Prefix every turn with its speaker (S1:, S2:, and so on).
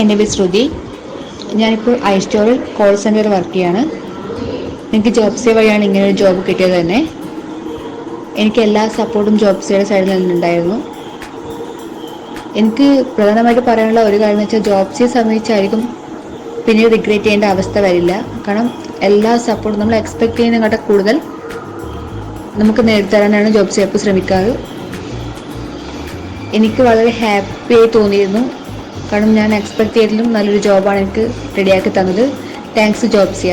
S1: എന്റെ പേര് ശ്രുതി. ഞാനിപ്പോൾ ഐ സ്റ്റോറിൽ കോൾ സെന്ററിൽ വർക്ക് ചെയ്യാണ്. എനിക്ക് ജോബ് ജോബ്സേ വഴിയാണ് ഇങ്ങനെ ഒരു ജോബ് കിട്ടിയത് തന്നെ. എനിക്ക് എല്ലാ സപ്പോർട്ടും ജോബ് സേയുടെ സൈഡിൽ നിന്നുണ്ടായിരുന്നു എനിക്ക് പ്രധാനമായിട്ട് പറയാനുള്ള ഒരു കാര്യം എന്ന് വെച്ചാൽ ജോബ്സിയെ സംബന്ധിച്ചായിരിക്കും പിന്നീട് റിഗ്രറ്റ് ചെയ്യേണ്ട അവസ്ഥ വരില്ല. കാരണം എല്ലാ സപ്പോർട്ടും നമ്മൾ എക്സ്പെക്ട് ചെയ്യുന്നതിനെക്കാട്ടും കൂടുതൽ നമുക്ക് നേടിത്തരാനാണ് ജോബ് എപ്പോൾ ശ്രമിക്കാറ്. എനിക്ക് വളരെ ഹാപ്പിയായി തോന്നിയിരുന്നു. കാരണം ഞാൻ എക്സ്പെക്ട് ചെയ്തതിലും നല്ലൊരു ജോബാണ് എനിക്ക് റെഡിയാക്കി തന്നത്. Thanks Jobsia